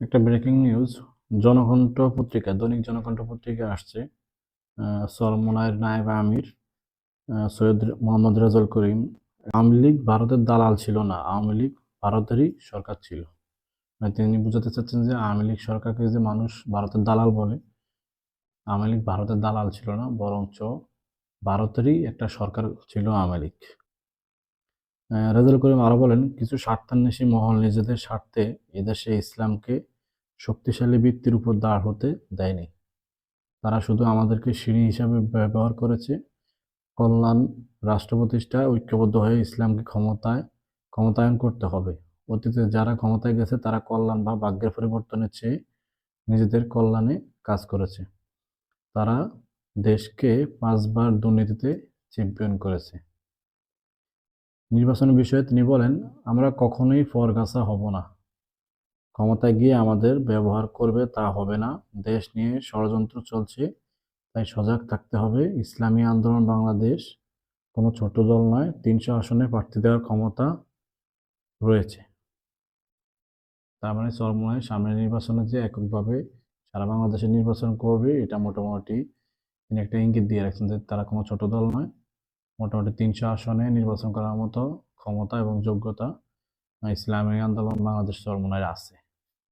একটা breaking news Janakantha পত্রিকা দৈনিক জনকণ্ঠ পত্রিকায় আসছে আহ, সরমোনায়ের নায়েব আমির সৈয়দ মোহাম্মদ রেজাউল করিম। আওয়ামী লীগ ভারতের দালাল ছিল না আওয়ামী লীগ ভারতেরই সরকার ছিল। মানে তিনি বুঝাতে চাচ্ছেন যে আওয়ামী লীগ সরকারকে যে মানুষ ভারতের দালাল বলে আওয়ামী লীগ ভারতের দালাল ছিল না বরঞ্চ ভারতেরই একটা সরকার ছিল আওয়ামী লীগ। আহ, রেজাউল করিম আরও বলেন কিছু স্বার্থান্বেষী মহল নিজেদের স্বার্থে এদেশে ইসলামকে শক্তিশালী ভিত্তির উপর দাঁড় হতে দেয়নি। তারা শুধু আমাদেরকে সিঁড়ি হিসাবে ব্যবহার করেছে। কল্যাণ রাষ্ট্র প্রতিষ্ঠায় ঐক্যবদ্ধ হয়ে ইসলামকে ক্ষমতায় ক্ষমতায়ন করতে হবে। অতীতে যারা ক্ষমতায় গেছে তারা কল্যাণ বা ভাগ্যের পরিবর্তনের চেয়ে নিজেদের কল্যাণে কাজ করেছে। তারা দেশকে পাঁচবার দুর্নীতিতে চ্যাম্পিয়ন করেছে। নির্বাচনের বিষয়ে তিনি বলেন, আমরা কখনোই ফরগাছা হব না। ক্ষমতায় গিয়ে আমাদের ব্যবহার করবে তা হবে না। দেশ নিয়ে ষড়যন্ত্র চলছে, তাই সজাগ থাকতে হবে। ইসলামী আন্দোলন বাংলাদেশ কোনো ছোট দল নয়, তিনশো আসনে প্রার্থী দেওয়ার ক্ষমতা রয়েছে। তার মানে চরমোনায় সামনের নির্বাচনে যে এককভাবে সারা বাংলাদেশে নির্বাচন করবে, এটা মোটামুটি তিনি একটা ইঙ্গিত দিয়ে রাখছেন যে তারা কোনো ছোট দল নয়। মোটামুটি তিনশো আসনে নির্বাচন করার মতো ক্ষমতা এবং যোগ্যতা ইসলামী আন্দোলন বাংলাদেশ চরমনায় আছে।